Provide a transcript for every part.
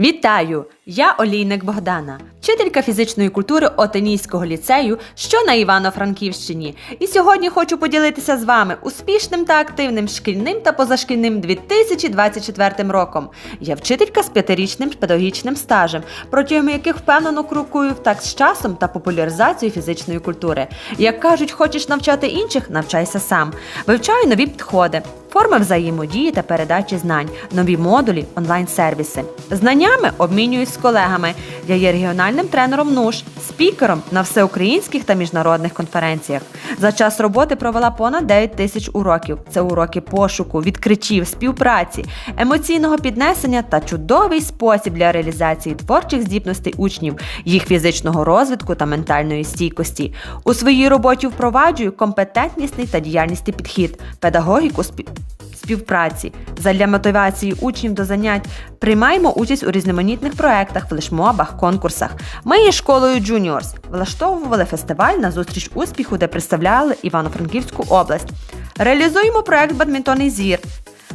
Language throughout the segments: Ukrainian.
Вітаю! Я Олійник Богдана, вчителька фізичної культури Отинійського ліцею, що на Івано-Франківщині. І сьогодні хочу поділитися з вами успішним та активним шкільним та позашкільним 2024 роком. Я вчителька з п'ятирічним педагогічним стажем, протягом яких впевнено крокую так з часом та популяризацією фізичної культури. Як кажуть, хочеш навчати інших, навчайся сам. Вивчаю нові підходи. Форми взаємодії та передачі знань, нові модулі, онлайн-сервіси. Знаннями обмінююсь з колегами. Я є регіональним тренером НУШ, спікером на всеукраїнських та міжнародних конференціях. За час роботи провела понад 9 тисяч уроків. Це уроки пошуку, відкриттів, співпраці, емоційного піднесення та чудовий спосіб для реалізації творчих здібностей учнів, їх фізичного розвитку та ментальної стійкості. У своїй роботі впроваджую компетентнісний та діяльнісний підхід, педагогіку спі- співпраці. Задля мотивації учнів до занять приймаємо участь у різноманітних проектах, флешмобах, конкурсах. Ми є школою Juniors влаштовували фестиваль на зустріч успіху, де представляли Івано-Франківську область. Реалізуємо проект Бадмінтонний зір.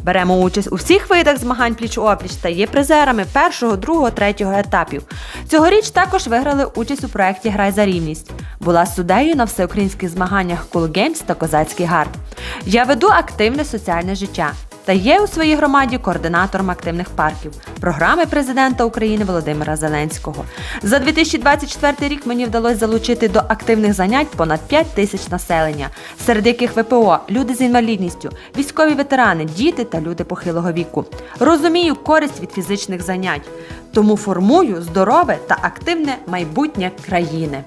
Беремо участь у всіх видах змагань пліч-опліч та є призерами першого, другого, третього етапів. Цьогоріч також виграли участь у проєкті Грай за рівність. Була суддею на всеукраїнських змаганнях Cool Games та Козацький гард. Я веду активне соціальне життя та є у своїй громаді координатором активних парків програми президента України Володимира Зеленського. За 2024 рік мені вдалося залучити до активних занять понад 5 тисяч населення, серед яких ВПО, люди з інвалідністю, військові ветерани, діти та люди похилого віку. Розумію користь від фізичних занять, тому формую здорове та активне майбутнє країни.